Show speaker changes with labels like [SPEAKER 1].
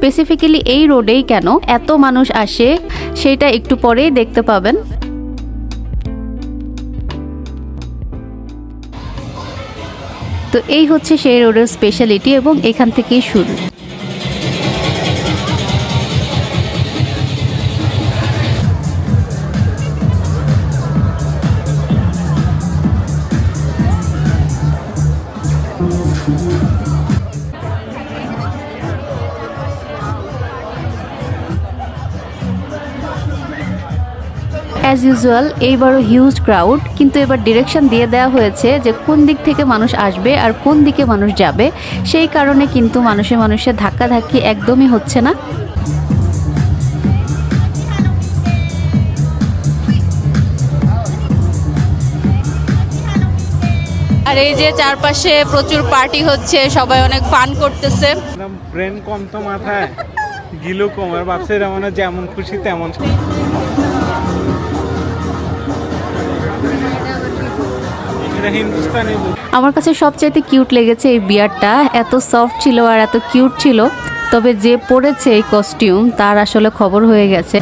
[SPEAKER 1] Specifically এই রোডেই কেন এত মানুষ আসে, সেটা একটু পরেই দেখতে পাবেন। তো এই হচ্ছে সেই রোডের স্পেশালিটি এবং এখান থেকেই শুরু। অ্যাজ ইউজুয়াল এইবারও হিউজ ক্রাউড কিন্তু এবার ডিরেকশন দিয়ে দেওয়া হয়েছে যে কোন দিক থেকে মানুষ আসবে আর কোন দিকে মানুষ যাবে। সেই কারণে কিন্তু মানুষে মানুষের ধাক্কাধাক্কি একদমই হচ্ছে না।
[SPEAKER 2] আর এই যে চারপাশে প্রচুর পার্টি হচ্ছে সবাই অনেক ফান করতেছে।
[SPEAKER 3] ব্রেন কম তো মাথায় গিলো কম আর ভাবছে এরা মানে যেমন খুশি তেমন
[SPEAKER 1] আমার কাছে সবচাইতে কিউট লেগেছে এই বিয়ারটা। এত সফট ছিল আর এত কিউট ছিল। তবে যে পরেছে এই কস্টিউম তার আসলে খবর হয়ে গেছে।